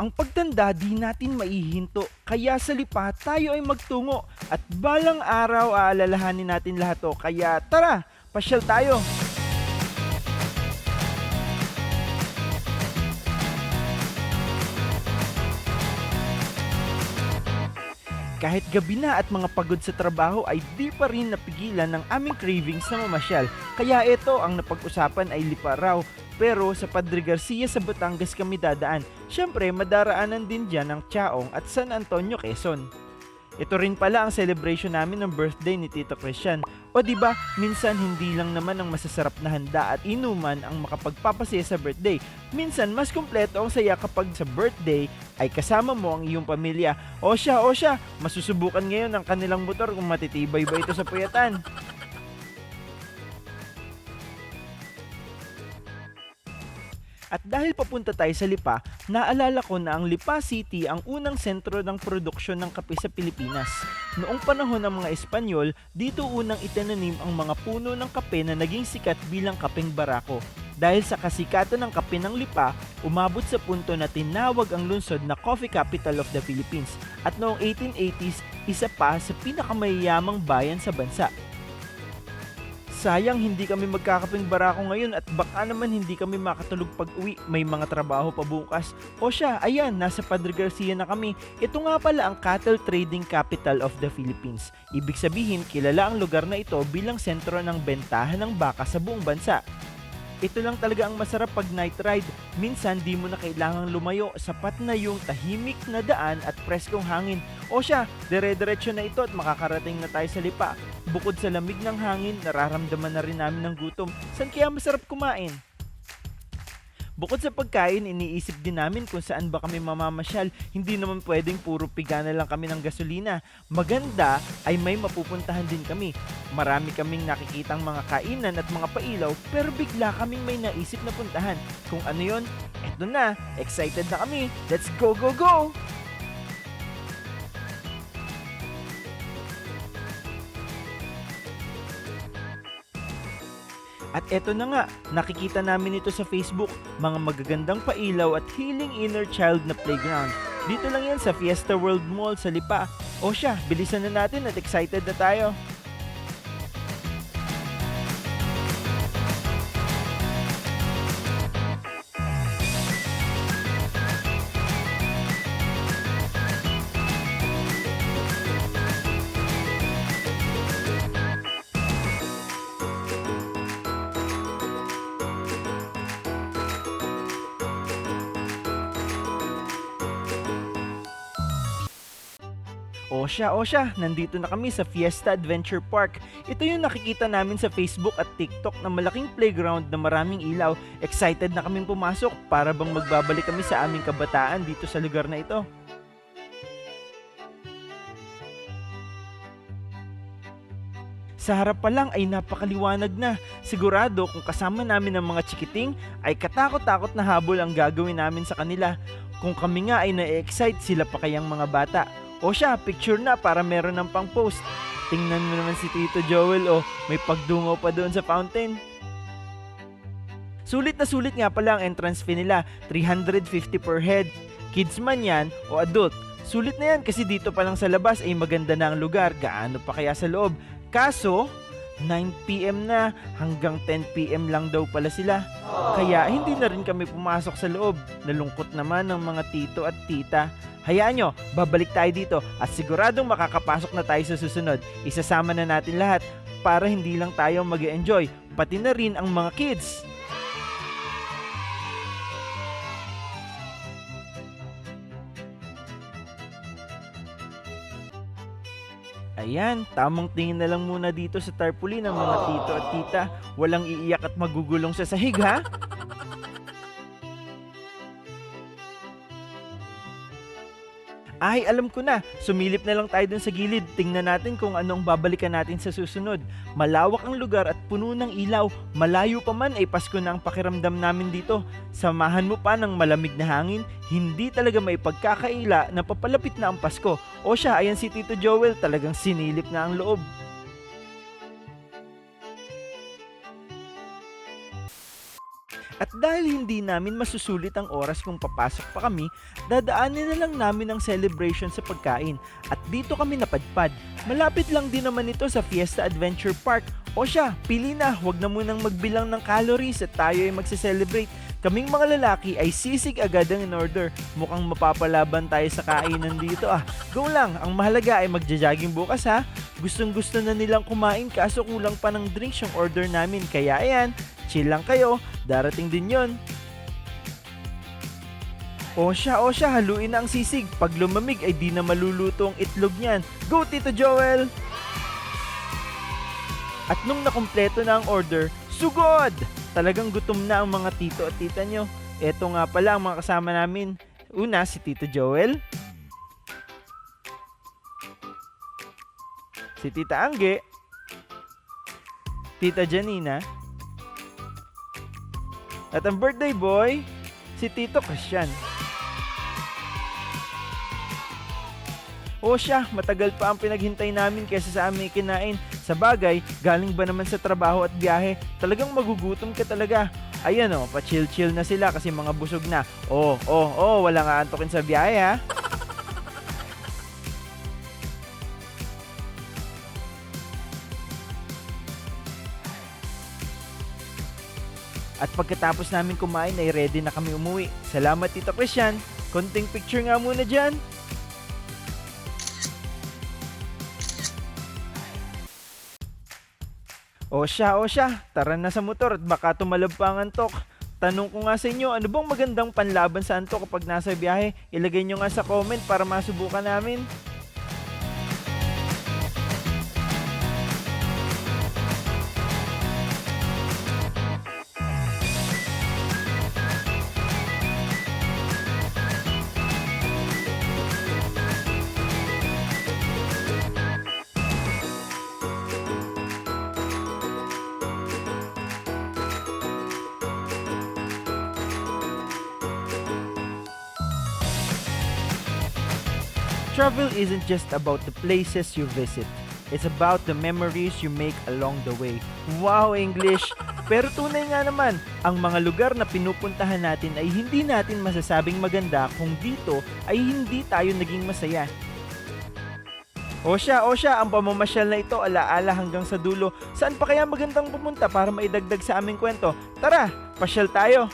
Ang pagtanda di natin maihinto, kaya sa lipa tayo ay magtungo at balang araw aalalahanin natin lahat to. Kaya tara, pasyal tayo. Kahit gabi na at mga pagod sa trabaho ay di pa rin napigilan ng aming cravings na mamasyal. Kaya ito ang napag-usapan ay lipa raw. Pero sa Padre Garcia sa Batangas kami dadaan. Siyempre madaraanan din dyan ang Chaong at San Antonio, Quezon. Ito rin pala ang celebration namin ng birthday ni Tito Christian. O di ba, minsan hindi lang naman ang masasarap na handa at inuman ang makapagpapasaya sa birthday. Minsan mas kumpleto ang saya kapag sa birthday ay kasama mo ang iyong pamilya. O siya, o siya, masusubukan ngayon ang kanilang motor kung matitibay ba ito sa puyatan. At dahil papunta tayo sa Lipa, naalala ko na ang Lipa City ang unang sentro ng produksyon ng kape sa Pilipinas. Noong panahon ng mga Espanyol, dito unang itinanim ang mga puno ng kape na naging sikat bilang kapeng barako. Dahil sa kasikatan ng kape ng Lipa, umabot sa punto na tinawag ang lungsod na Coffee Capital of the Philippines. At noong 1880s, isa pa sa pinakamayayamang bayan sa bansa. Sayang hindi kami magkakaping barako ngayon at baka naman hindi kami makatulog pag uwi. May mga trabaho pa bukas. O siya, ayan, nasa Padre Garcia na kami. Ito nga pala ang cattle trading capital of the Philippines. Ibig sabihin, kilala ang lugar na ito bilang sentro ng bentahan ng baka sa buong bansa. Ito lang talaga ang masarap pag night ride. Minsan di mo na kailangang lumayo, sapat na yung tahimik na daan at preskong hangin. O siya, dire-diretso na ito at makakarating na tayo sa lipa. Bukod sa lamig ng hangin, nararamdaman na rin namin ng gutom. San kaya masarap kumain? Bukod sa pagkain, iniisip din namin kung saan ba kami mamamasyal. Hindi naman pwedeng puro piga na lang kami ng gasolina. Maganda ay may mapupuntahan din kami. Marami kaming nakikitang mga kainan at mga pailaw pero bigla kaming may naisip na puntahan. Kung ano yon, eto na, excited na kami. Let's go, go, go! At eto na nga, nakikita namin ito sa Facebook, mga magagandang pailaw at healing inner child na playground. Dito lang yan sa Fiesta World Mall sa Lipa. O siya, bilisan na natin at excited na tayo. O siya, o siya, nandito na kami sa Fiesta Adventure Park. Ito yung nakikita namin sa Facebook at TikTok na malaking playground na maraming ilaw. Excited na kaming pumasok para bang magbabalik kami sa aming kabataan dito sa lugar na ito. Sa harap pa lang ay napakaliwanag na. Sigurado kung kasama namin ang mga chikiting ay katakot-takot na habol ang gagawin namin sa kanila. Kung kami nga ay na-excite sila pa kayang mga bata. O siya, picture na para meron ng pang post. Tingnan mo naman si Tito Joel o may pagdungaw pa doon sa fountain. Sulit na sulit nga pala ang entrance fee nila, 350 per head. Kids man yan o adult. Sulit na yan kasi dito pa lang sa labas ay maganda na ang lugar. Gaano pa kaya sa loob? Kaso, 9pm na hanggang 10pm lang daw pala sila. Kaya hindi na rin kami pumasok sa loob. Nalungkot naman ng mga tito at tita. Hayaan nyo, babalik tayo dito at siguradong makakapasok na tayo sa susunod. Isasama na natin lahat para hindi lang tayo mag enjoy pati na rin ang mga kids. Ayan, tamang tingin na lang muna dito sa tarpaulin ng mga tito at tita. Walang iiyak at magugulong sa sahig ha? Ay, alam ko na. Sumilip na lang tayo dun sa gilid. Tingnan natin kung anong babalikan natin sa susunod. Malawak ang lugar at puno ng ilaw. Malayo pa man ay Pasko na ang pakiramdam namin dito. Samahan mo pa ng malamig na hangin. Hindi talaga may pagkakaila na papalapit na ang Pasko. O siya, ayan si Tito Joel, talagang sinilip na ang loob. At dahil hindi namin masusulit ang oras kung papasok pa kami, dadaanin na lang namin ang celebration sa pagkain. At dito kami napadpad. Malapit lang din naman ito sa Fiesta Adventure Park. O siya, pili na, huwag na munang magbilang ng calories at tayo ay magse-celebrate. Kaming mga lalaki ay sisig agad ang in order. Mukhang mapapalaban tayo sa kainan dito ah. Go lang, ang mahalaga ay magja-jogging bukas ha. Gustong gusto na nilang kumain kaso kulang pa ng drinks yung order namin. Kaya ayan, chill lang kayo, darating din yon. O siya, o siya, haluin na ang sisig. Pag lumamig ay di na maluluto ang itlog niyan. Go Tito Joel! At nung nakumpleto na ang order, sugod! Talagang gutom na ang mga tito at tita nyo. Eto nga pala ang mga kasama namin. Una, si Tito Joel. Si Tita Angge. Tita Janina. At ang birthday boy, si Tito Christian. O siya, matagal pa ang pinaghintay namin kaysa sa aming kinain. Sa bagay, galing ba naman sa trabaho at biyahe, talagang magugutom ka talaga. Ayan o, pa-chill-chill na sila kasi mga busog na. Oh, oh, oh, wala nga antokin sa biyahe ha. At pagkatapos namin kumain ay ready na kami umuwi. Salamat Tito Christian. Konting picture nga muna dyan. O siya, o siya, tara na sa motor at baka tumalab pa ang antok. Tanong ko nga sa inyo, ano bang magandang panlaban sa antok kapag nasa biyahe? Ilagay nyo nga sa comment para masubukan namin. Travel isn't just about the places you visit. It's about the memories you make along the way. Wow, English! Pero tunay nga naman, ang mga lugar na pinupuntahan natin ay hindi natin masasabing maganda kung dito ay hindi tayo naging masaya. O siya, o siya, ang pamamasyal na ito alaala hanggang sa dulo. Saan pa kaya magandang pumunta para maidagdag sa aming kwento? Tara, pasyal tayo!